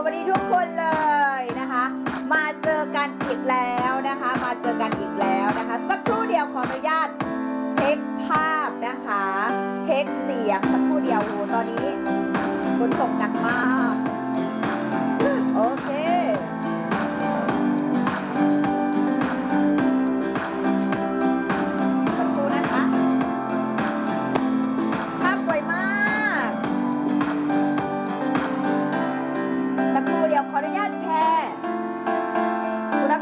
สวัสดีทุกคนเลยนะคะ มาเจอกันอีกแล้วนะคะ มาเจอกันอีกแล้วนะคะ สักครู่เดียวขออนุญาตเช็คภาพนะคะ เช็คเสียงสักครู่เดียวโหตอนนี้ฝนตกหนักมาก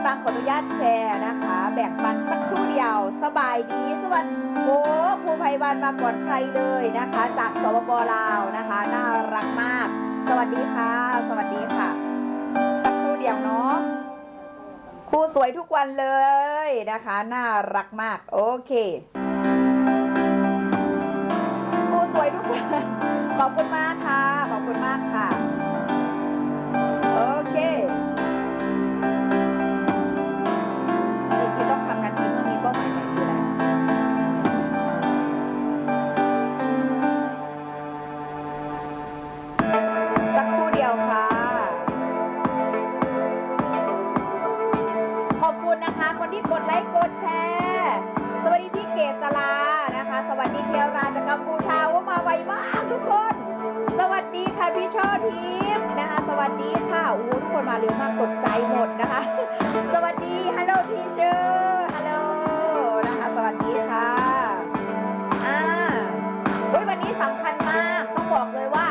ตังขออนุญาตแชร์นะคะ แบ่งปันสักครู่เดียว สบายดี สวัสดีโอ้ครูไพวันมาก่อนใครเลยนะคะ จากสปปลาวนะคะ น่ารักมาก สวัสดีค่ะ สวัสดีค่ะ สักครู่เดียวเนาะครูสวยทุกวันเลยนะคะ น่ารักมาก โอเคครูสวยทุกวัน ขอบคุณมากค่ะ ขอบคุณมากค่ะ โอเค เกษลานะคะ สวัสดีเทียวราจากกัมพูชาว่ามาไวมากทุกคน สวัสดีค่ะพี่ช่อทิพย์นะคะ สวัสดีค่ะโอ้ทุกคนมาเร็วมากตกใจหมดนะคะ สวัสดีฮัลโหลทีเชอร์ฮัลโหลนะคะ สวัสดีค่ะอ่าโอ้ยวันนี้สำคัญมากต้องบอกเลยว่า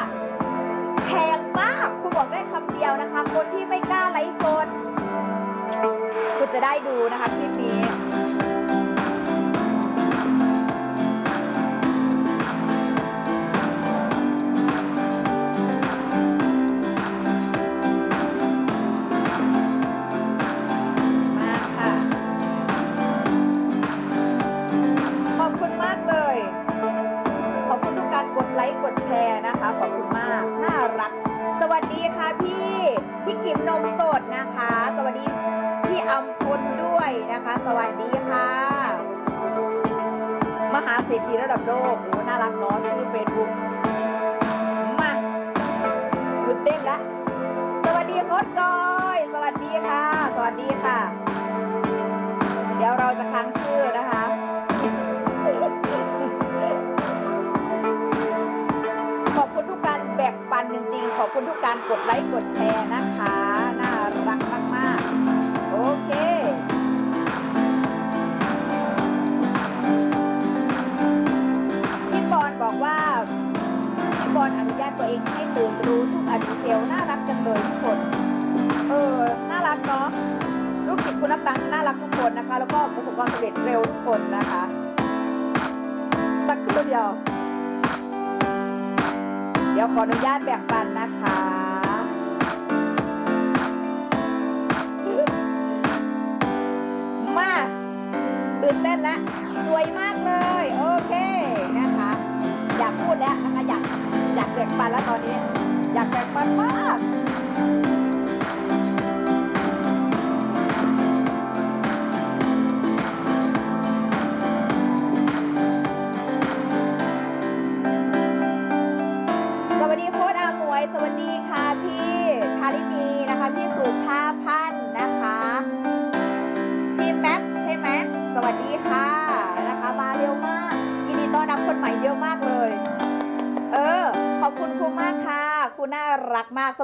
แพงมากคุณบอกได้คำเดียวนะคะ คนที่ไม่กล้าไลฟ์สดคุณจะได้ดูนะคะคลิปนี้ ไลค์กดแชร์นะคะ ขอบคุณมาก น่ารัก สวัสดีค่ะพี่พี่กิมนมสดนะคะ สวัสดีพี่อัมพลด้วยนะคะ สวัสดีค่ะ มหาเศรษฐีระดับโลกโอ้น่ารักเนาะชื่อเฟซบุ๊กมาตื่นเต้นละสวัสดีโค้ดกอย สวัสดีค่ะ สวัสดีค่ะ เดี๋ยวเราจะค้างชื่อนะคะ บ่งปันจริงๆ ขอบคุณทุกการกดไลค์กดแชร์นะคะ น่ารักมากๆ โอเคพี่ปอนบอกว่าพี่บอลอนุญาตตัวเองให้ตื่นรู้ทุกอดีเซลน่ารักจังเลยทุกคน เออ น่ารักเนาะลูกศิษย์คุณนับตังค์น่ารักทุกคนนะคะ แล้วก็ประสบความสำเร็จเร็วทุกคนนะคะ สักครู่เดียว เดี๋ยวขออนุญาตแบ่งปันนะคะ มาตื่นเต้นแล้วสวยมากเลย โอเคนะคะ อยากพูดแล้วนะคะ อยากอยากแบ่งปันแล้วตอนนี้ อยากแบ่งปันมาก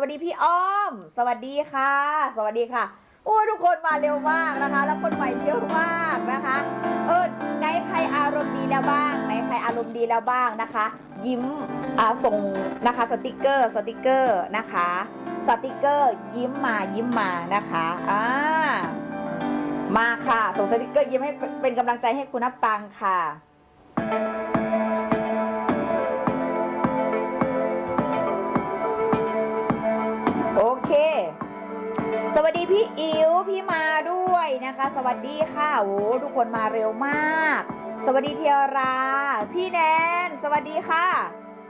วัสดีพี่อ้อม สวัสดีค่ะ สวัสดีค่ะ โอ้ทุกคนมาเร็วมากนะคะ แล้วคนใหม่เยอะมากนะคะ เออไหนใครอารมณ์ดีแล้วบ้างไหนใครอารมณ์ดีแล้วบ้างนะคะ ยิ้มอ่าส่งนะคะสติกเกอร์สติกเกอร์นะคะสติกเกอร์ยิ้มมายิ้มมานะคะอ่ามาค่ะ ส่งสติกเกอร์ยิ้มให้เป็นกำลังใจให้คุณนับตังค่ะ วัสดีพี่อิ๋วพี่มาด้วยนะคะ สวัสดีค่ะโอ้ทุกคนมาเร็วมาก สวัสดีเทียรา พี่แนน สวัสดีค่ะ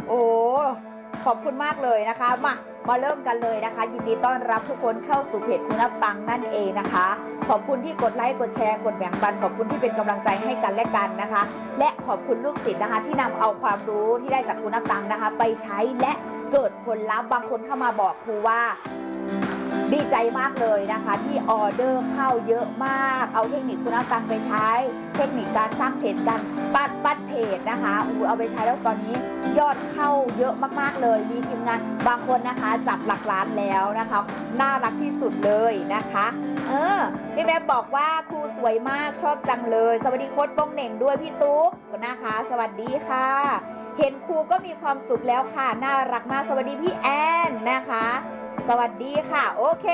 โอ้ขอบคุณมากเลยนะคะมามาเริ่มกันเลยนะคะ ยินดีต้อนรับทุกคนเข้าสู่เพจคุณนับตังนั่นเองนะคะ ขอบคุณที่กดไลค์กดแชร์กดแบ่งปัน ขอบคุณที่เป็นกำลังใจให้กันและกันนะคะ และขอบคุณลูกศิษย์นะคะ ที่นำเอาความรู้ที่ได้จากคุณนับตังนะคะ ไปใช้และเกิดผลลัพธ์บางคนเข้ามาบอกครูว่า ดีใจมากเลยนะคะที่ออเดอร์เข้าเยอะมาก เอาเทคนิคคุณเอาตังไปใช้ เทคนิคการสร้างเพจกันปัดปัดเพจนะคะอูเอาไปใช้แล้วตอนนี้ยอดเข้าเยอะมากๆเลย มีทีมงานบางคนนะคะจับหลักล้านแล้วนะคะ น่ารักที่สุดเลยนะคะ เออพี่แม่บอกว่าครูสวยมากชอบจังเลย สวัสดีโค้ดป้องเหน่งด้วยพี่ตุ๊กนะคะ สวัสดีค่ะ เห็นครูก็มีความสุขแล้วค่ะ น่ารักมากสวัสดีพี่แอนนะคะ สวัสดีค่ะ โอเค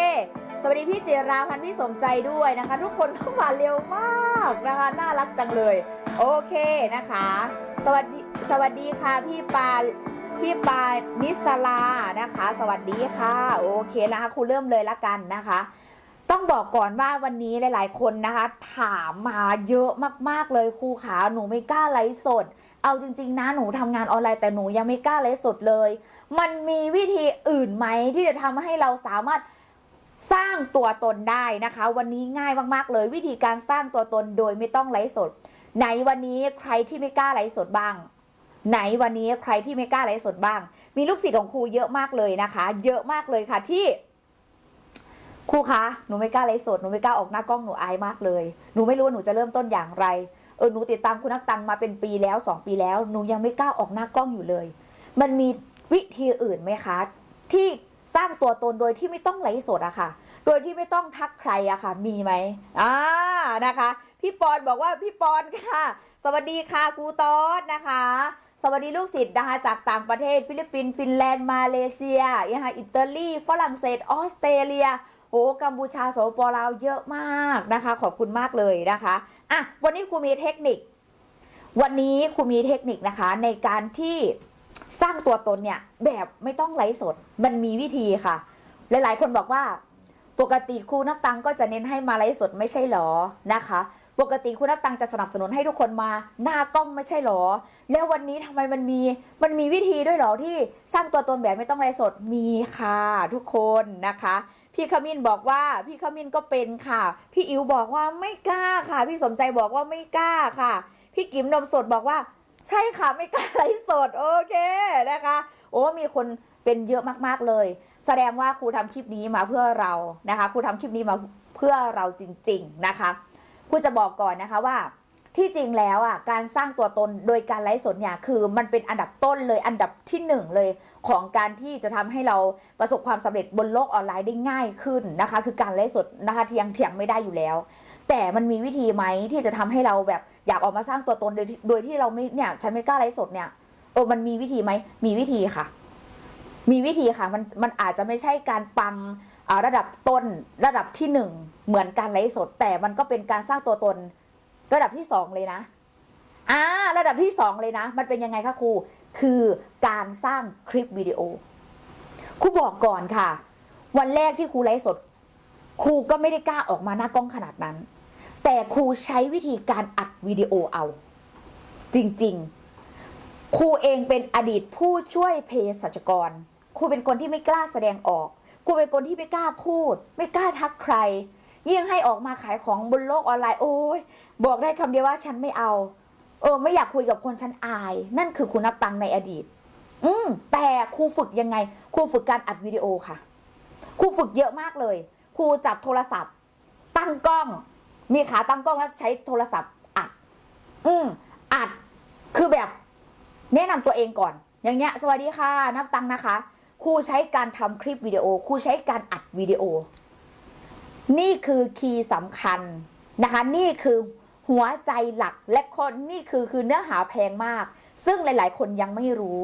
สวัสดีพี่เจราพันธ์พี่สมใจด้วยนะคะ ทุกคนเข้ามาเร็วมากนะคะ น่ารักจังเลย โอเคนะคะ สวัสดีสวัสดีค่ะพี่ปาพี่ปานิสลานะคะ สวัสดีค่ะ โอเคนะคะครูเริ่มเลยละกันนะคะ ต้องบอกก่อนว่าวันนี้หลาย ๆ คนนะคะ ถามมาเยอะมากๆเลยครูขาหนูไม่กล้าไลฟ์สด เอาจริง ๆ นะหนูทำงานออนไลน์แต่หนูยังไม่กล้าไลฟ์สดเลย มันมีวิธีอื่นไหมที่จะทำให้เราสามารถสร้างตัวตนได้นะคะ วันนี้ง่ายมากๆเลย วิธีการสร้างตัวตนโดยไม่ต้องไลฟ์สด ไหนวันนี้ใครที่ไม่กล้าไลฟ์สดบ้าง ไหนวันนี้ใครที่ไม่กล้าไลฟ์สดบ้าง มีลูกศิษย์ของครูเยอะมากเลยนะคะ เยอะมากเลยค่ะที่ครูคะ หนูไม่กล้าไลฟ์สด หนูไม่กล้าออกหน้ากล้อง หนูอายมากเลย หนูไม่รู้ว่าหนูจะเริ่มต้นอย่างไร เออหนูติดตามคุณนักตังมาเป็นปีแล้วสองปีแล้วหนูยังไม่กล้าออกหน้ากล้องอยู่เลย มันมีวิธีอื่นไหมคะ ที่สร้างตัวตนโดยที่ไม่ต้องไลฟ์สดอะค่ะ โดยที่ไม่ต้องทักใครอะค่ะ มีไหมอ่านะคะ พี่ปอนบอกว่าพี่ปอนค่ะ สวัสดีค่ะครูตอสนะคะ สวัสดีลูกศิษย์นะคะจากต่างประเทศ ฟิลิปปินส์ฟินแลนด์มาเลเซียนะคะอิตาลีฝรั่งเศสออสเตรเลีย โอ้กัมพูชาสปปลาวเยอะมากนะคะ ขอบคุณมากเลยนะคะอะวันนี้ครูมีเทคนิค วันนี้ครูมีเทคนิคนะคะ ในการที่สร้างตัวตนเนี่ยแบบไม่ต้องไลฟ์สดมันมีวิธีค่ะ หลายๆ คนบอกว่า ปกติครูนับตังก็จะเน้นให้มาไลฟ์สดไม่ใช่หรอนะคะ ปกติครูนับตังจะสนับสนุนให้ทุกคนมาหน้ากล้องไม่ใช่หรอ แล้ววันนี้ทำไมมันมีมันมีวิธีด้วยหรอที่สร้างตัวตนแบบไม่ต้องไลฟ์สดมีค่ะทุกคนนะคะ พี่ขมิ้นบอกว่าพี่ขมิ้นก็เป็นค่ะ พี่อิ๋วบอกว่าไม่กล้าค่ะ พี่สมใจบอกว่าไม่กล้าค่ะ พี่กิมนมสดบอกว่าใช่ค่ะไม่กล้าไลฟ์สดโอเคนะคะ โอ้มีคนเป็นเยอะมากๆเลย แสดงว่าครูทำคลิปนี้มาเพื่อเรานะคะครูทำคลิปนี้มาเพื่อเราจริง ๆนะคะ ครูจะบอกก่อนนะคะว่าที่จริงแล้วอะการสร้างตัวตนโดยการไลฟ์สดเนี่ยคือมันเป็นอันดับต้นเลยอันดับที่หนึ่งเลยของการที่จะทำให้เราประสบความสำเร็จบนโลกออนไลน์ได้ง่ายขึ้นนะคะ คือการไลฟ์สดนะคะเทียงเถียงไม่ได้อยู่แล้ว แต่มันมีวิธีไหมที่จะทำให้เราแบบอยากออกมาสร้างตัวตนโดยที่โดยที่เราไม่เนี่ยฉันไม่กล้าไลฟ์สดเนี่ยเออมันมีวิธีไหมมีวิธีค่ะ มีวิธีค่ะมันมันอาจจะไม่ใช่การปัง ระดับต้นระดับที่หนึ่งเหมือนการไลฟ์สด แต่มันก็เป็นการสร้างตัวตน ระดับที่สองเลยนะอ่าระดับที่สองเลยนะ มันเป็นยังไงคะครู คือการสร้างคลิปวิดีโอครูบอกก่อนค่ะ วันแรกที่ครูไลฟ์สดครูก็ไม่ได้กล้าออกมาหน้ากล้องขนาดนั้น แต่ครูใช้วิธีการอัดวิดีโอเอา จริงๆ ครูเองเป็นอดีตผู้ช่วยเภสัชกร ครูเป็นคนที่ไม่กล้าแสดงออก ครูเป็นคนที่ไม่กล้าพูด ไม่กล้าทักใคร ยิ่งให้ออกมาขายของบนโลกออนไลน์โอ้ยบอกได้คำเดียวว่าฉันไม่เอา เออ ไม่อยากคุยกับคนฉันอาย นั่นคือคุณนับตังในอดีต อืมแต่ครูฝึกยังไงครูฝึกการอัดวิดีโอค่ะครูฝึกเยอะมากเลยครูจับโทรศัพท์ ตั้งกล้อง มีขาตั้งกล้องแล้วใช้โทรศัพท์อัด อืมอัดคือแบบ แนะนำตัวเองก่อน อย่างเงี้ย สวัสดีค่ะ นับตังนะคะ ครูใช้การทำคลิปวิดีโอครูใช้การอัดวิดีโอ นี่คือคีย์สำคัญนะคะ นี่คือหัวใจหลักและคนนี่คือคือเนื้อหาแพงมาก ซึ่งหลาย ๆ คนยังไม่รู้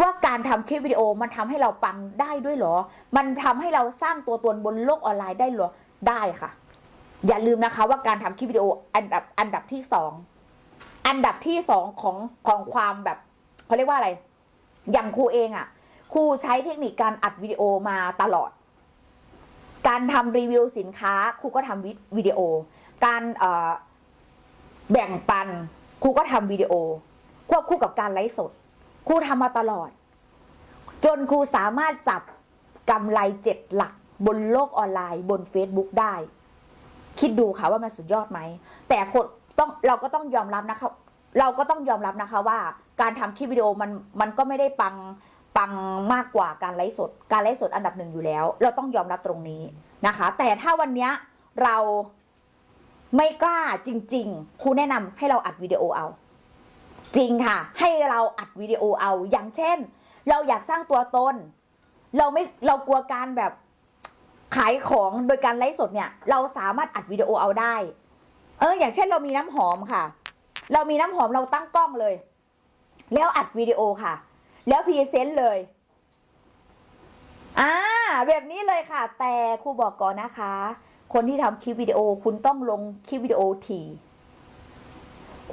ว่าการทำคลิปวิดีโอมันทำให้เราปังได้ด้วยหรอ มันทำให้เราสร้างตัวตนบนโลกออนไลน์ได้หรอ ได้ค่ะ อย่าลืมนะคะว่าการทำคลิปวิดีโออันดับอันดับที่สองอันดับที่สองของของความแบบเขาเรียกว่าอะไร อย่างครูเองอะ่ะ ครูใช้เทคนิคการอัดวิดีโอมาตลอด การทำรีวิวสินค้าครูก็ทำวิดีโอ การแบ่งปันครูก็ทำวิดีโอ ควบคู่กับการไลฟ์สดครูทำมาตลอด จนครูสามารถจับกำไรเจ็ดหลักบนโลกออนไลน์บน Facebook ได้ คิดดูค่ะว่ามันสุดยอดไหม แต่คนต้องเราก็ต้องยอมรับนะคะ เราก็ต้องยอมรับนะคะว่าการทำคลิปวิดีโอมันมันก็ไม่ได้ปัง ปังมากกว่าการไลฟ์สด การไลฟ์สดอันดับหนึ่งอยู่แล้ว เราต้องยอมรับตรงนี้นะคะ แต่ถ้าวันนี้เราไม่กล้าจริง ๆ ครูแนะนำให้เราอัดวิดีโอเอา จริงค่ะ ให้เราอัดวิดีโอเอา อย่างเช่น เราอยากสร้างตัวตน เราไม่เรากลัวการแบบขายของโดยการไลฟ์สดเนี่ย เราสามารถอัดวิดีโอเอาได้ เออ อย่างเช่นเรามีน้ำหอมค่ะ เรามีน้ำหอมเราตั้งกล้องเลย แล้วอัดวิดีโอค่ะ แล้วพรีเซนต์เลยอ่าแบบนี้เลยค่ะ แต่ครูบอกก่อนนะคะ คนที่ทำคลิปวิดีโอคุณต้องลงคลิปวิดีโอที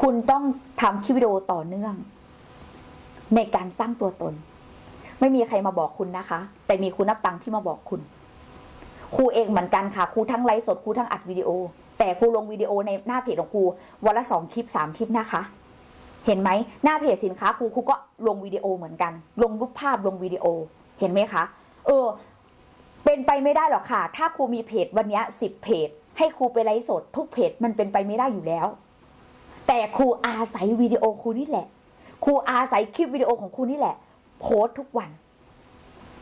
คุณต้องทำคลิปวิดีโอต่อเนื่อง ในการสร้างตัวตน ไม่มีใครมาบอกคุณนะคะ แต่มีคุณนับตังที่มาบอกคุณครูเองเหมือนกันค่ะครูทั้งไลฟ์สดครูทั้งอัดวิดีโอ แต่ครูลงวิดีโอในหน้าเพจของครูวันละสองคลิปสามคลิปนะคะ เห็นไหมหน้าเพจสินค้าครูครูก็ลงวิดีโอเหมือนกัน ลงรูปภาพลงวิดีโอเห็นไหมคะ เออ เป็นไปไม่ได้หรอกค่ะ ถ้าครูมีเพจวันนี้สิบเพจ ให้ครูไปไลฟ์สด ทุกเพจมันเป็นไปไม่ได้อยู่แล้ว แต่ครูอาศัยวิดีโอครูนี่แหละครูอาศัยคลิปวิดีโอของครูนี่แหละ โพสทุกวัน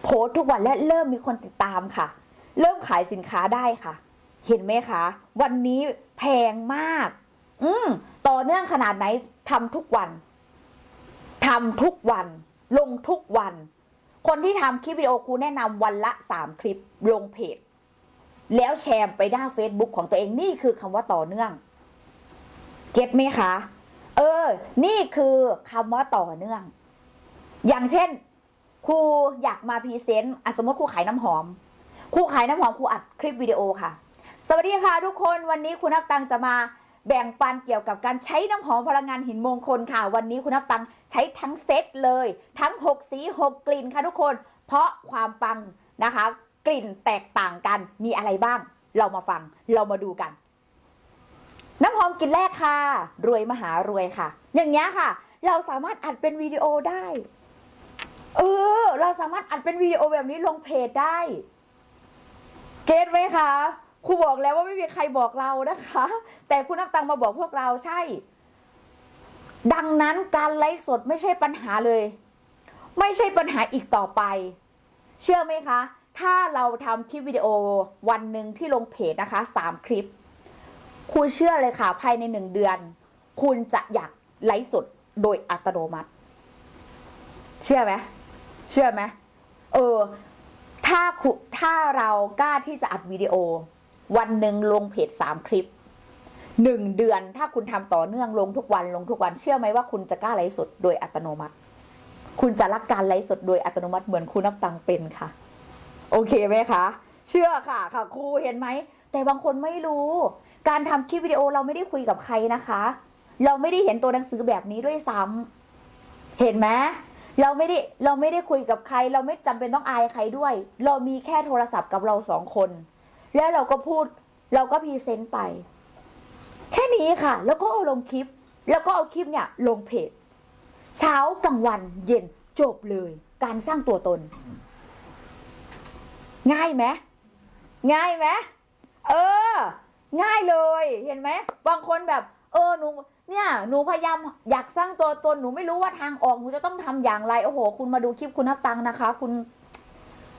โพสทุกวันและเริ่มมีคนติดตามค่ะ เริ่มขายสินค้าได้ค่ะ เห็นไหมคะ วันนี้แพงมาก อืม ต่อเนื่องขนาดไหนทำทุกวันทำทุกวัน ลงทุกวัน คนที่ทำคลิปวิดีโอครูแนะนำวันละสามคลิปลงเพจ แล้วแชร์ไปหน้า Facebook ของตัวเองนี่คือคำว่าต่อเนื่อง เก็ตไหมคะ เออ นี่คือคำว่าต่อเนื่อง อย่างเช่น ครูอยากมาพรีเซนต์สมมติครูขายน้ำหอม ครูขายน้ำหอมครูอัดคลิปวิดีโอค่ะ สวัสดีค่ะทุกคนวันนี้คุณนับตังจะมา แบ่งปันเกี่ยวกับการใช้น้ำหอมพลังงานหินมงคลค่ะ วันนี้คุณนับตังใช้ทั้งเซตเลย ทั้ง 6 สี 6 กลิ่นค่ะทุกคน เพราะความปังนะคะ กลิ่นแตกต่างกันมีอะไรบ้าง เรามาฟังเรามาดูกัน น้ำหอมกลิ่นแรกค่ะ รวยมหารวยค่ะ อย่างเงี้ยค่ะ เราสามารถอัดเป็นวิดีโอได้ เออ เราสามารถอัดเป็นวิดีโอแบบนี้ลงเพจได้ เก็ตไหมคะ ครูบอกแล้วว่าไม่มีใครบอกเรานะคะ แต่คุณน้ำตังมาบอกพวกเราใช่ ดังนั้นการไลฟ์สดไม่ใช่ปัญหาเลย ไม่ใช่ปัญหาอีกต่อไป เชื่อไหมคะ ถ้าเราทำคลิปวิดีโอวันหนึ่งที่ลงเพจนะคะสามคลิปคุณเชื่อเลยค่ะ ภายในหนึ่งเดือน คุณจะอยากไลฟ์สดโดยอัตโนมัติ เชื่อไหมเชื่อไหมเออถ้าถ้าเรากล้าที่จะอัดวิดีโอ วันหนึ่งลงเพจสามคลิปหนึ่งเดือนถ้าคุณทำต่อเนื่องลงทุกวันลงทุกวันเชื่อไหมว่าคุณจะกล้าไลฟ์สดโดยอัตโนมัติ คุณจะรักการไลฟ์สดโดยอัตโนมัติเหมือนคุณนับตังเป็นค่ะ โอเคไหมคะ เชื่อค่ะค่ะครูเห็นไหมแต่บางคนไม่รู้ การทำคลิปวิดีโอเราไม่ได้คุยกับใครนะคะ เราไม่ได้เห็นตัวหนังสือแบบนี้ด้วยซ้ำเห็นไหมเราไม่ได้เราไม่ได้คุยกับใคร เราไม่จำเป็นต้องอายใครด้วย เรามีแค่โทรศัพท์กับเราสองคน แล้วเราก็พูดเราก็พรีเซนต์ไป แค่นี้ค่ะ แล้วก็เอาลงคลิป แล้วก็เอาคลิปเนี่ยลงเพจเช้ากลางวันเย็นจบเลย การสร้างตัวตน ง่ายไหมง่ายไหมเออ ง่ายเลยเห็นไหมบางคนแบบ เออหนูเนี่ยหนูพยายามอยากสร้างตัวตนหนูไม่รู้ว่าทางออกหนูจะต้องทำอย่างไรโอ้โห คุณมาดูคลิปคุณนับตังค์นะคะ คุณ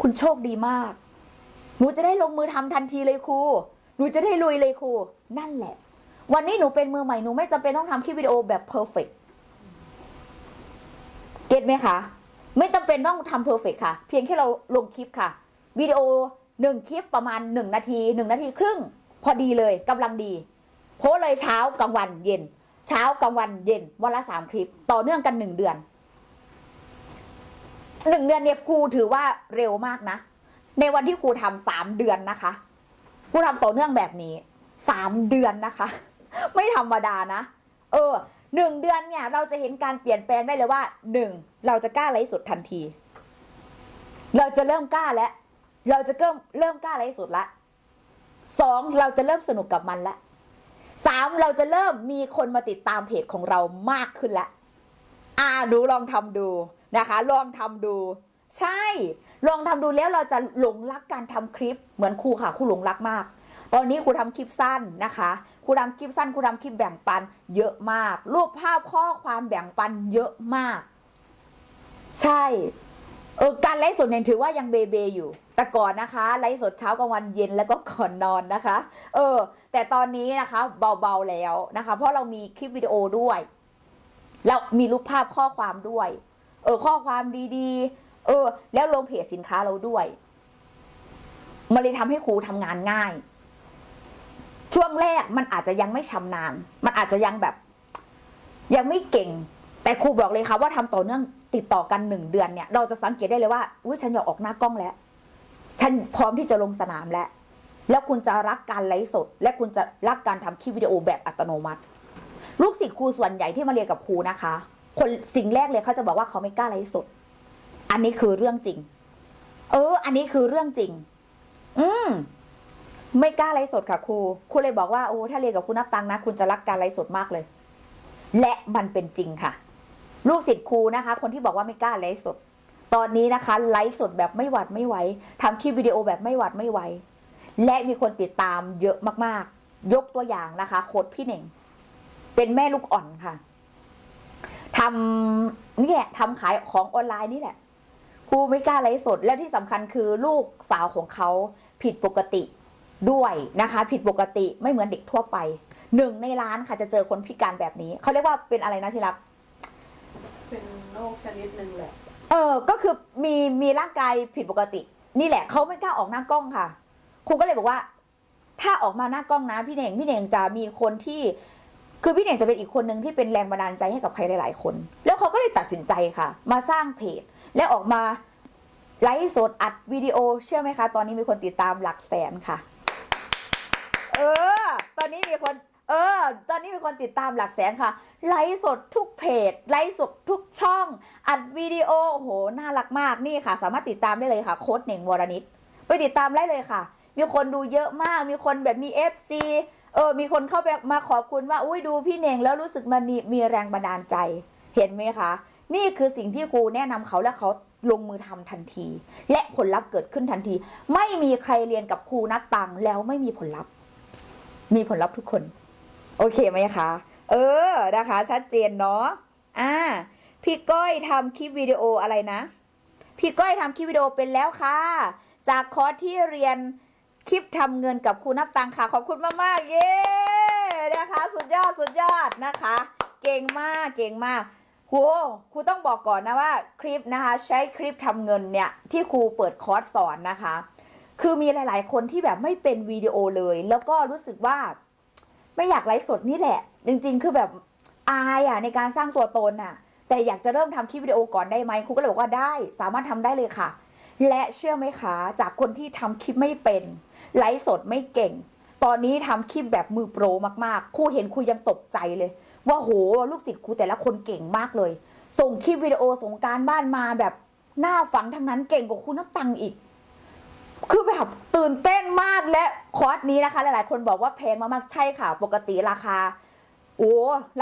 คุณโชคดีมาก หนูจะได้ลงมือทำทันทีเลยครู หนูจะได้ลุยเลยครู นั่นแหละ วันนี้หนูเป็นมือใหม่ หนูไม่จำเป็นต้องทำคลิปวิดีโอแบบเพอร์เฟกเก็ตไหมคะ ไม่จำเป็นต้องทำเพอร์เฟกค่ะ เพียงแค่เราลงคลิปค่ะ วิดีโอหนึ่งคลิปประมาณหนึ่งนาทีหนึ่งนาทีครึ่ง พอดีเลยกำลังดี โพสเลยเช้ากลางวันเย็น เช้ากลางวันเย็นวันละสามคลิป ต่อเนื่องกันหนึ่งเดือนหนึ่งเดือนเนี่ยครูถือว่าเร็วมากนะ ในวันที่ครูทำสามเดือนนะคะครูทำต่อเนื่องแบบนี้สามเดือนนะคะ ไม่ธรรมดานะ เออหนึ่งเดือนเนี่ย เราจะเห็นการเปลี่ยนแปลงได้เลยว่าหนึ่งเราจะกล้าไลฟ์สดทันที เราจะเริ่มกล้าแล้วเราจะเริ่มเริ่มกล้าไลฟ์สดละสองเราจะเริ่มสนุกกับมันละสามเราจะเริ่มมีคนมาติดตามเพจของเรามากขึ้นละอ่าดูลองทำดูนะคะ ลองทำดู ใช่ ลองทำดูแล้วเราจะหลงรักการทำคลิปเหมือนครูค่ะครูหลงรักมาก ตอนนี้ครูทำคลิปสั้นนะคะครูทำคลิปสั้นครูทำคลิปแบ่งปัน เยอะมาก รูปภาพข้อความแบ่งปันเยอะมาก ใช่เออการไลฟ์สดเนี่ยถือว่ายังเบเบอยู่ แต่ก่อนนะคะไลฟ์สดเช้ากลางวันเย็นแล้วก็ก่อนนอนนะคะ เออ แต่ตอนนี้นะคะ เบาๆแล้วนะคะ เพราะเรามีคลิปวิดีโอด้วย แล้วมีรูปภาพข้อความด้วย เออข้อความดีๆ เออ แล้วลงเพจสินค้าเราด้วย มันเลยทำให้ครูทำงานง่าย ช่วงแรกมันอาจจะยังไม่ชำนาญ มันอาจจะยังแบบ ยังไม่เก่ง แต่ครูบอกเลยค่ะว่าทำต่อเนื่องติดต่อกันหนึ่งเดือนเนี่ย เราจะสังเกตได้เลยว่าอุ้ยฉันอยากออกหน้ากล้องแล้ว ฉันพร้อมที่จะลงสนามแล้วแล้วคุณจะรักการไลฟ์สด และคุณจะรักการทำคลิปวิดีโอแบบอัตโนมัติ ลูกศิษย์ครูส่วนใหญ่ที่มาเรียนกับครูนะคะ คนสิ่งแรกเลยเขาจะบอกว่าเขาไม่กล้าไลฟ์สด อันนี้คือเรื่องจริง เออ อันนี้คือเรื่องจริง อืม ไม่กล้าไลฟ์สดค่ะครู ครูเลยบอกว่าโอ้ถ้าเรียนกับคุณนับตังนะ คุณจะรักการไลฟ์สดมากเลย และมันเป็นจริงค่ะ ลูกศิษย์ครูนะคะ คนที่บอกว่าไม่กล้าไลฟ์สด ตอนนี้นะคะ ไลฟ์สดแบบไม่หวัดไม่ไหวทำคลิปวิดีโอแบบไม่หวัดไม่ไหว และมีคนติดตามเยอะมากๆ ยกตัวอย่างนะคะ โค้ดพี่เน่ง เป็นแม่ลูกอ่อนค่ะทำนี่แหละทำขายของออนไลน์นี่แหละ ครูไม่กล้าไลฟ์สด แล้วที่สำคัญคือลูกสาวของเขาผิดปกติด้วยนะคะ ผิดปกติไม่เหมือนเด็กทั่วไปหนึ่งในร้านค่ะจะเจอคนพิการแบบนี้ เขาเรียกว่าเป็นอะไรนะที่รัก เป็นโรคชนิดหนึ่งแหละ เออ ก็คือมีมีร่างกายผิดปกติ นี่แหละเขาไม่กล้าออกหน้ากล้องค่ะครูก็เลยบอกว่า ถ้าออกมาหน้ากล้องนะพี่เน่งพี่เน่งจะมีคนที่ คือพี่เน่งจะเป็นอีกคนหนึ่งที่เป็นแรงบันดาลใจให้กับใครหลาย ๆ คน แล้วเขาก็เลยตัดสินใจค่ะ มาสร้างเพจและออกมาไลฟ์สดอัดวิดีโอเชื่อไหมคะ ตอนนี้มีคนติดตามหลักแสนค่ะ เออ ตอนนี้มีคนเออ ตอนนี้มีคนติดตามหลักแสนค่ะ ไลฟ์สดทุกเพจ ไลฟ์สดทุกช่อง อัดวิดีโอโห น่ารักมาก นี่ค่ะ สามารถติดตามได้เลยค่ะ โค้ดเหน่งวรนิต ไปติดตามได้เลยค่ะ มีคนดูเยอะมาก มีคนแบบมี FC เออ มีคนเข้าไปมาขอบคุณว่า อุ้ยดูพี่เน่งแล้วรู้สึกมันมีแรงบันดาลใจ เห็นไหมคะ นี่คือสิ่งที่ครูแนะนำเขาและเขาลงมือทำทันที และผลลัพธ์เกิดขึ้นทันที ไม่มีใครเรียนกับครูนักตังค์แล้วไม่มีผลลัพธ์ มีผลลัพธ์ทุกคน โอเคไหมคะ เออ นะคะ ชัดเจนเนาะ อ่า พี่ก้อยทำคลิปวิดีโออะไรนะ พี่ก้อยทำคลิปวิดีโอเป็นแล้วค่ะ จากคอร์สที่เรียน คลิปทำเงินกับครูนับตังค่ะ ขอบคุณมากๆ เย้นะคะ สุดยอดสุดยอดนะคะ เก่งมากเก่งมากครูครูต้องบอกก่อนนะว่าคลิปนะคะ ใช้คลิปทำเงินเนี่ยที่ครูเปิดคอร์สสอนนะคะ คือมีหลาย ๆ คนที่แบบไม่เป็นวิดีโอเลย แล้วก็รู้สึกว่า ไม่อยากไลฟ์สดนี่แหละ จริง ๆ คือแบบอายอะในการสร้างตัวตนอะ แต่อยากจะเริ่มทำคลิปวิดีโอก่อนได้ไหมครูก็เลยบอกว่าได้ สามารถทำได้เลยค่ะ และเชื่อไหมคะจากคนที่ทำคลิปไม่เป็น ไลฟ์สดไม่เก่ง ตอนนี้ทำคลิปแบบมือโปรมากๆครูเห็นครูยังตกใจเลย ว่าโหลูกศิษย์ครูแต่ละคนเก่งมากเลย ส่งคลิปวิดีโอส่งการบ้านมาแบบหน้าฝังทั้งนั้นเก่งกว่าครูนับตังอีก คือแบบตื่นเต้นมากและคอร์สนี้นะคะ หลายๆ คนบอกว่าแพงมากๆใช่ค่ะ ปกติราคาโอ้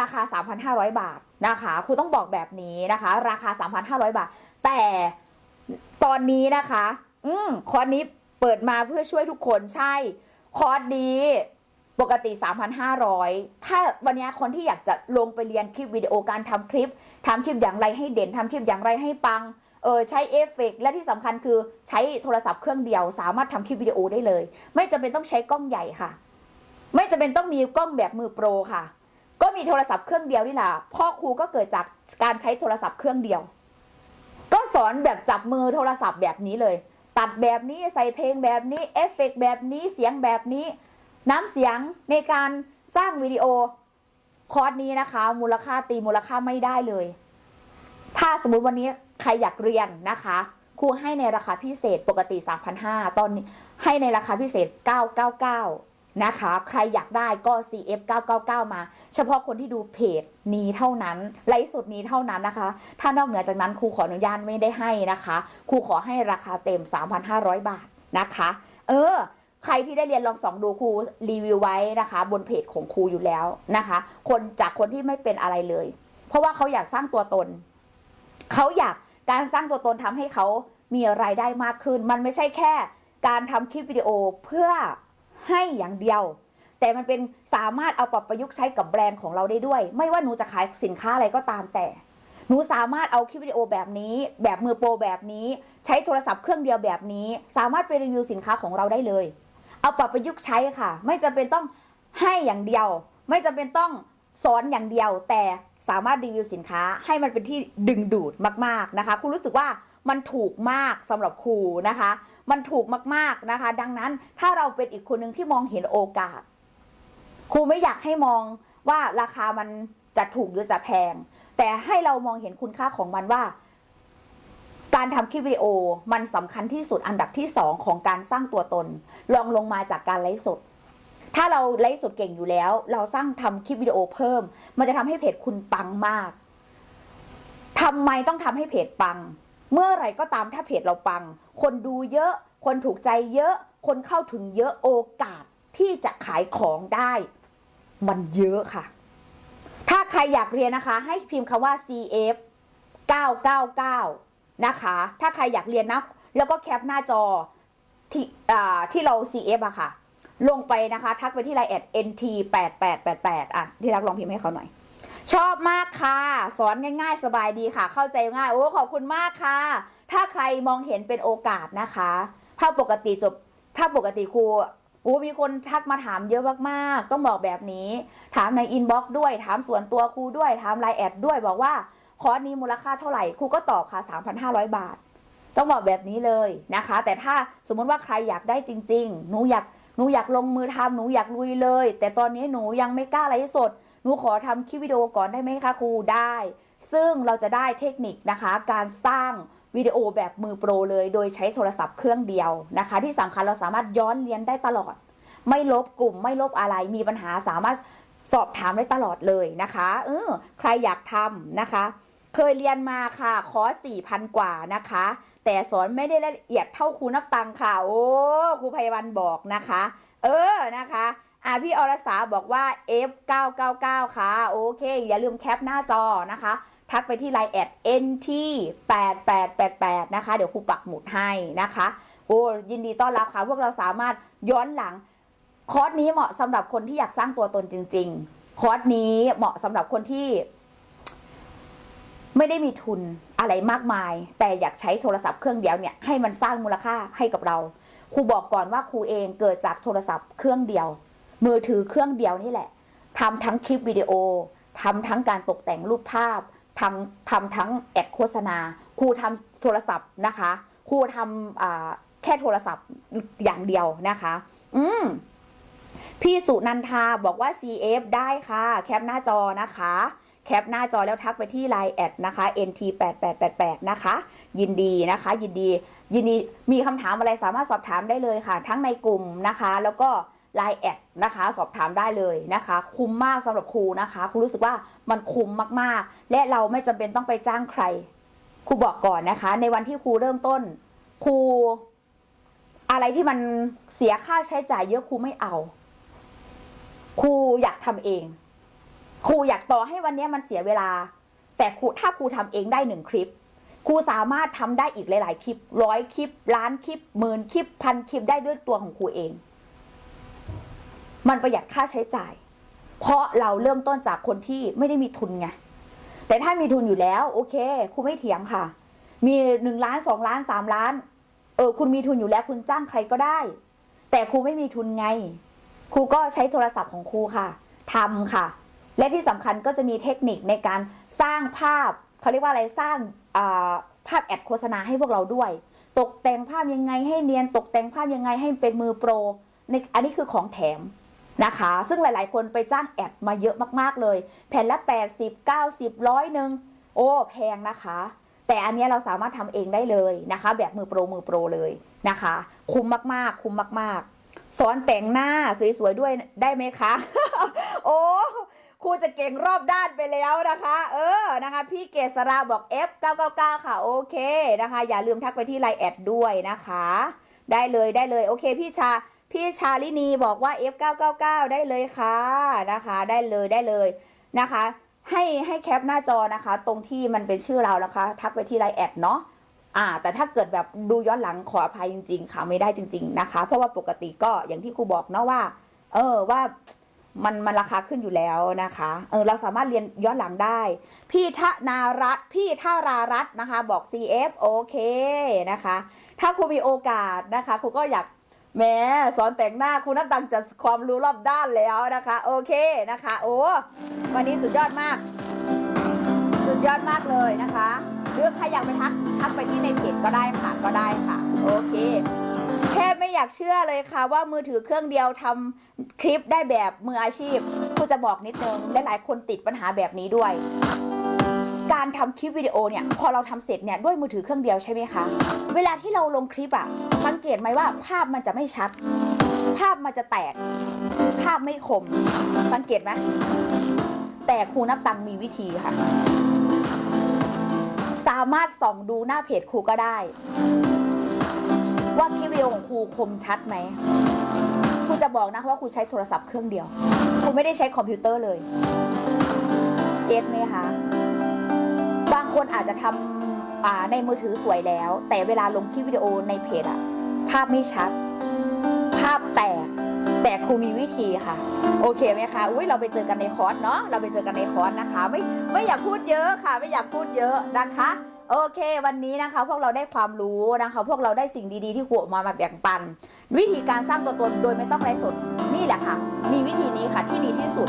ราคา 3,500 บาทนะคะครูต้องบอกแบบนี้นะคะ ราคา 3,500 บาท แต่ ตอนนี้นะคะ อืมคอร์สนี้เปิดมาเพื่อช่วยทุกคนใช่ คอร์สนี้ปกติ 3,500 ถ้าวันนี้คนที่อยากจะลงไปเรียนคลิปวิดีโอการทำคลิปทำคลิปอย่างไรให้เด่นทำคลิปอย่างไรให้ปัง เออใช้เอฟเฟกต์และที่สำคัญคือใช้โทรศัพท์เครื่องเดียว สามารถทำคลิปวิดีโอได้เลย ไม่จำเป็นต้องใช้กล้องใหญ่ค่ะ ไม่จำเป็นต้องมีกล้องแบบมือโปรค่ะ ก็มีโทรศัพท์เครื่องเดียวนี่แหละพ่อครูก็เกิดจากการใช้โทรศัพท์เครื่องเดียว สอนแบบจับมือโทรศัพท์แบบนี้เลย ตัดแบบนี้ใส่เพลงแบบนี้เอฟเฟกต์แบบนี้เสียงแบบนี้ น้ำเสียงในการสร้างวิดีโอคอร์สนี้นะคะ มูลค่าตีมูลค่าไม่ได้เลย ถ้าสมมุติวันนี้ใครอยากเรียนนะคะครูให้ในราคาพิเศษปกติ 3,500 ตอนนี้ให้ในราคาพิเศษ 999 นะคะ ใครอยากได้ก็ CF 999มา เฉพาะคนที่ดูเพจนี้เท่านั้นไลฟ์สดนี้เท่านั้นนะคะ ถ้านอกเหนือจากนั้นครูขออนุญาตไม่ได้ให้นะคะครูขอให้ราคาเต็ม 3,500 บาทนะคะ เออ ใครที่ได้เรียนลองสองดูครูรีวิวไว้นะคะ บนเพจของครูอยู่แล้วนะคะ คนจากคนที่ไม่เป็นอะไรเลย เพราะว่าเขาอยากสร้างตัวตน เขาอยากการสร้างตัวตนทำให้เขามีรายได้มากขึ้น มันไม่ใช่แค่การทำคลิปวิดีโอเพื่อ ให้อย่างเดียว แต่มันเป็นสามารถเอาปรับประยุกต์ใช้กับแบรนด์ของเราได้ด้วย ไม่ว่าหนูจะขายสินค้าอะไรก็ตามแต่ หนูสามารถเอาคลิปวิดีโอแบบนี้ แบบมือโปรแบบนี้ ใช้โทรศัพท์เครื่องเดียวแบบนี้ สามารถไปรีวิวสินค้าของเราได้เลย เอาปรับประยุกต์ใช้ค่ะ ไม่จำเป็นต้องให้อย่างเดียว ไม่จำเป็นต้องสอนอย่างเดียวแต่ สามารถรีวิวสินค้าให้มันเป็นที่ดึงดูดมากๆนะคะครูรู้สึกว่ามันถูกมากสำหรับครูนะคะ มันถูกมากๆนะคะ ดังนั้นถ้าเราเป็นอีกคนหนึ่งที่มองเห็นโอกาสครูไม่อยากให้มองว่าราคามันจะถูกหรือจะแพง แต่ให้เรามองเห็นคุณค่าของมันว่า การทำคลิปวิดีโอมันสำคัญที่สุดอันดับที่สองของการสร้างตัวตนรองลงมาจากการไลฟ์สด ถ้าเราไลฟ์สดเก่งอยู่แล้ว เราสร้างทำคลิปวิดีโอเพิ่ม มันจะทำให้เพจคุณปังมากทำไมต้องทำให้เพจปัง เมื่อไรก็ตามถ้าเพจเราปัง คนดูเยอะ คนถูกใจเยอะ คนเข้าถึงเยอะโอกาสที่จะขายของได้ มันเยอะค่ะ ถ้าใครอยากเรียนนะคะ ให้พิมพ์คำว่า CF 999 นะคะ ถ้าใครอยากเรียนนะ แล้วก็แคปหน้าจอที่ที่เรา CF อะค่ะ ลงไปนะคะ ทักไปที่ไลน์แอด NT 8888อะ ที่รักลองพิมพ์ให้เขาหน่อย ชอบมากค่ะ สอนง่ายๆ สบายดีค่ะ เข้าใจง่าย โอ้ ขอบคุณมากค่ะ ถ้าใครมองเห็นเป็นโอกาสนะคะ ถ้าปกติจบ ถ้าปกติครูโอ้มีคนทักมาถามเยอะมากๆ ต้องบอกแบบนี้ ถามในอินบ็อกซ์ด้วย ถามส่วนตัวครูด้วย ถามไลน์แอดด้วย บอกว่าคอร์สนี้มูลค่าเท่าไหร่ ครูก็ตอบค่ะ 3,500 บาท ต้องบอกแบบนี้เลยนะคะ แต่ถ้าสมมุติว่าใครอยากได้จริง ๆ หนูอยาก หนูอยากลงมือทำหนูอยากลุยเลย แต่ตอนนี้หนูยังไม่กล้าไลฟ์สด หนูขอทำคลิปวิดีโอก่อนได้ไหมคะครูได้ ซึ่งเราจะได้เทคนิคนะคะ การสร้างวิดีโอแบบมือโปรเลย โดยใช้โทรศัพท์เครื่องเดียวนะคะ ที่สำคัญเราสามารถย้อนเรียนได้ตลอด ไม่ลบกลุ่มไม่ลบอะไรมีปัญหาสามารถสอบถามได้ตลอดเลยนะคะเออใครอยากทำนะคะ เคยเรียนมาค่ะ คอร์ส4,000กว่านะคะ แต่สอนไม่ได้ละเอียดเท่าครูนับตังค่ะ โอ้ครูไพวันบอกนะคะ เออนะคะอะพี่อรสาบอกว่า F999 ค่ะ โอเค อย่าลืมแคปหน้าจอนะคะ ทักไปที่ไลน์แอด NT 8888 นะคะ เดี๋ยวครูปักหมุดให้นะคะ โอ้ยินดีต้อนรับค่ะ พวกเราสามารถย้อนหลัง คอร์สนี้เหมาะสำหรับคนที่อยากสร้างตัวตนจริง ๆ คอร์สนี้เหมาะสำหรับคนที่ ไม่ได้มีทุนอะไรมากมาย แต่อยากใช้โทรศัพท์เครื่องเดียวเนี่ยให้มันสร้างมูลค่าให้กับเราครูบอกก่อนว่าครูเองเกิดจากโทรศัพท์เครื่องเดียว มือถือเครื่องเดียวนี่แหละทำทั้งคลิปวิดีโอทำทั้งการตกแต่งรูปภาพทำทำทั้งแอดโฆษณาครูทำโทรศัพท์นะคะครูทำแค่โทรศัพท์อย่างเดียวนะคะ อืมพี่สุนันทาบอกว่า CF ได้ค่ะ แคปหน้าจอนะคะ แคปหน้าจอแล้วทักไปที่ Line แอดนะคะ NT 8888นะคะ ยินดีนะคะ ยินดี ยินดี มีคำถามอะไรสามารถสอบถามได้เลยค่ะ ทั้งในกลุ่มนะคะ แล้วก็ Line แอดนะคะ สอบถามได้เลยนะคะ คุ้มมากสำหรับครูนะคะ ครูรู้สึกว่ามันคุ้มมากๆ และเราไม่จำเป็นต้องไปจ้างใคร ครูบอกก่อนนะคะ ในวันที่ครูเริ่มต้น ครูอะไรที่มันเสียค่าใช้จ่ายเยอะครูไม่เอา ครูอยากทำเอง ครูอยากต่อให้วันนี้มันเสียเวลา แต่ครูถ้าครูทำเองได้หนึ่งคลิป ครูสามารถทำได้อีกหลาย ๆ คลิปร้อยคลิปล้านคลิปหมื่นคลิปพันคลิปได้ด้วยตัวของครูเอง มันประหยัดค่าใช้จ่าย เพราะเราเริ่มต้นจากคนที่ไม่ได้มีทุนไงแต่ถ้ามีทุนอยู่แล้ว โอเคครูไม่เถียงค่ะ มีหนึ่งล้านสองล้านสามล้าน เออ คุณมีทุนอยู่แล้วคุณจ้างใครก็ได้ แต่ครูไม่มีทุนไง ครูก็ใช้โทรศัพท์ของครูค่ะทำค่ะ และที่สำคัญก็จะมีเทคนิคในการสร้างภาพเขาเรียกว่าอะไรสร้างาภาพแอดโฆษณาให้พวกเราด้วย ตกแต่งภาพยังไงให้เนียนตกแต่งภาพยังไงให้เป็นมือโปรในอันนี้คือของแถมนะคะ ซึ่งหลาย ๆ คนไปจ้างแอดมาเยอะมากๆเลย แผ่นละ 80 90ร้อยหนึ่งโอ้แพงนะคะ แต่อันนี้เราสามารถทำเองได้เลยนะคะ แบบมือโปรมือโปรเลยนะคะ คุ้มมากๆ คุ้มมาก ๆ สอนแต่งหน้าสวย ๆ ด้วยได้ไหมคะ โอ้ ครูจะเก่งรอบด้านไปแล้วนะคะ เออนะคะ พี่เกษราบอก F999 ค่ะโอเคนะคะ อย่าลืมทักไปที่ไลน์แอดด้วยนะคะ ได้เลยได้เลยโอเคพี่ชาพี่ชาลินีบอกว่า F999 ได้เลยค่ะนะคะ ได้เลยได้เลยนะคะ ให้ให้แคปหน้าจอนะคะ ตรงที่มันเป็นชื่อเรานะคะ ทักไปที่ไลน์แอดเนาะอ่า แต่ถ้าเกิดแบบดูย้อนหลังขออภัยจริง ๆ ค่ะไม่ได้จริง ๆ นะคะ เพราะว่าปกติก็อย่างที่ครูบอกเนาะว่า เออว่า มันมันราคาขึ้นอยู่แล้วนะคะ เออเราสามารถเรียนย้อนหลังได้ พี่ทนารัตพี่ท่ารารัตนะคะ บอก CF โอเคนะคะ ถ้าครูมีโอกาสนะคะครูก็อยากแหม้สอนแต่งหน้าครูนับตังจะความรู้รอบด้านแล้วนะคะ โอเคนะคะ โอ้วันนี้สุดยอดมาก สุดยอดมากเลยนะคะหรือกใครอยากไปทักทักไปที่ในเพจก็ได้ค่ะก็ได้ค่ะ โอเค แค่ไม่อยากเชื่อเลยค่ะ ว่ามือถือเครื่องเดียวทำคลิปได้แบบมืออาชีพครูจะบอกนิดนึงและหลายคนติดปัญหาแบบนี้ด้วย การทำคลิปวิดีโอเนี่ย พอเราทำเสร็จเนี่ยด้วยมือถือเครื่องเดียวใช่ไหมคะ เวลาที่เราลงคลิปอะสังเกตไหมว่าภาพมันจะไม่ชัด ภาพมันจะแตก ภาพไม่คม สังเกตไหมแต่ครูนับตังมีวิธีค่ะ สามารถส่องดูหน้าเพจครูก็ได้ ว่าคลิปวิดีโอของครูคมชัดไหมครูจะบอกนะว่าครูใช้โทรศัพท์เครื่องเดียวครูไม่ได้ใช้คอมพิวเตอร์เลยเก็ตไหมคะบางคนอาจจะทำอ่าในมือถือสวยแล้ว แต่เวลาลงคลิปวิดีโอในเพจอะภาพไม่ชัด ภาพแตกแต่ครูมีวิธีค่ะ โอเคไหมคะอุ้ยเราไปเจอกันในคอร์สเนาะเราไปเจอกันในคอร์สนะคะ ไม่ไม่อยากพูดเยอะค่ะ ไม่อยากพูดเยอะนะคะ โอเค วันนี้นะคะพวกเราได้ความรู้นะคะ พวกเราได้สิ่งดีๆ ที่ครูออกมามาแบ่งปัน วิธีการสร้างตัวตนโดยไม่ต้องไลฟ์สดนี่แหละค่ะ มีวิธีนี้ค่ะที่ดีที่สุด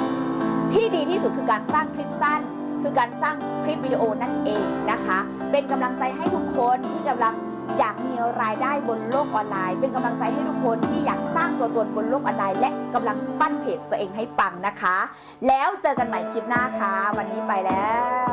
ที่ดีที่สุดคือการสร้างคลิปสั้น คือการสร้างคลิปวิดีโอนั่นเองนะคะ เป็นกำลังใจให้ทุกคนที่กำลังอยากมีรายได้บนโลกออนไลน์ เป็นกำลังใจให้ทุกคนที่อยากสร้างตัวตนบนโลกออนไลน์ และกำลังปั้นเพจตัวเองให้ปังนะคะ แล้วเจอกันใหม่คลิปหน้าค่ะ วันนี้ไปแล้ว